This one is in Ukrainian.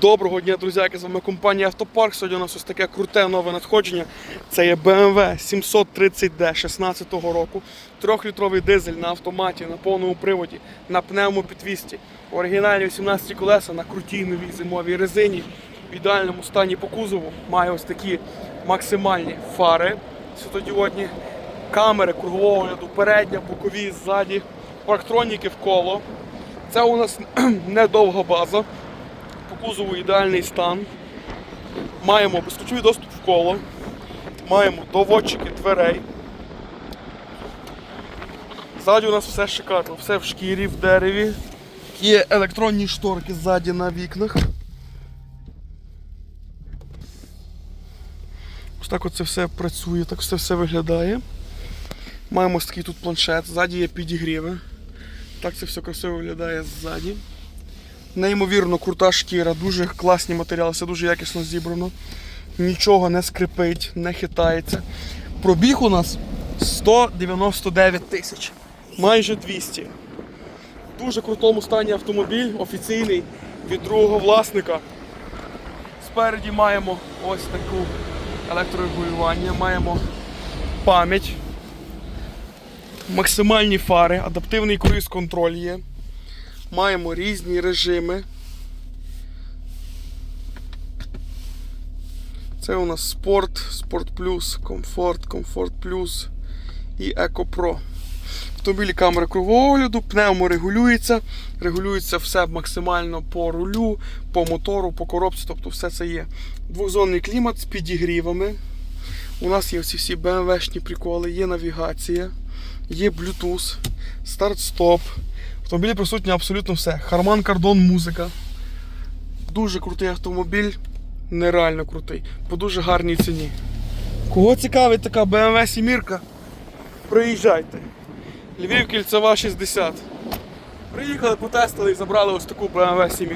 Доброго дня, друзяки! З вами компанія Автопарк. Сьогодні у нас ось таке круте нове надходження. Це є BMW 730D 16 року. Трьохлітровий дизель на автоматі, на повному приводі, на пневмопідвісті. Оригінальні 18 колеса на крутій новій зимовій резині. В ідеальному стані по кузову. Має ось такі максимальні фари світодіодні, камери кругового огляду, передня, бокові, ззаді, парктроніки в коло. Це у нас недовга база. По кузову ідеальний стан. Маємо безключовий доступ в коло. Маємо доводчики дверей. Ззаді у нас все шикарно, все в шкірі, в дереві. Є електронні шторки ззаді на вікнах. Ось так оце все працює, так це все виглядає. Маємо ось такий тут планшет, ззаді є підігріви. Так це все красиво виглядає ззаді. Неймовірно крута шкіра, дуже класні матеріали, все дуже якісно зібрано. Нічого не скрипить, не хитається. Пробіг у нас 199 тисяч, майже 200. В дуже крутому стані автомобіль, офіційний від другого власника. Спереді маємо ось таку електрорегулювання, маємо пам'ять, максимальні фари, адаптивний круїз-контроль є. Маємо різні режими. Це у нас спорт, спорт плюс, комфорт, комфорт плюс і Еко Про. В автомобілі камера кругового огляду, пневмо регулюється, регулюється все максимально по рулю, по мотору, по коробці, тобто все це є. Двохзонний клімат з підігрівами. У нас є всі всі BMW-шні приколи, є навігація, є Bluetooth, старт-стоп. Автомобілі присутнє абсолютно все. Харман Кардон музика. Дуже крутий автомобіль, нереально крутий, по дуже гарній ціні. Кого цікавить така BMW сімірка, Приїжджайте. Львів кільцева 60. Приїхали, потестили і забрали ось таку BMW 7.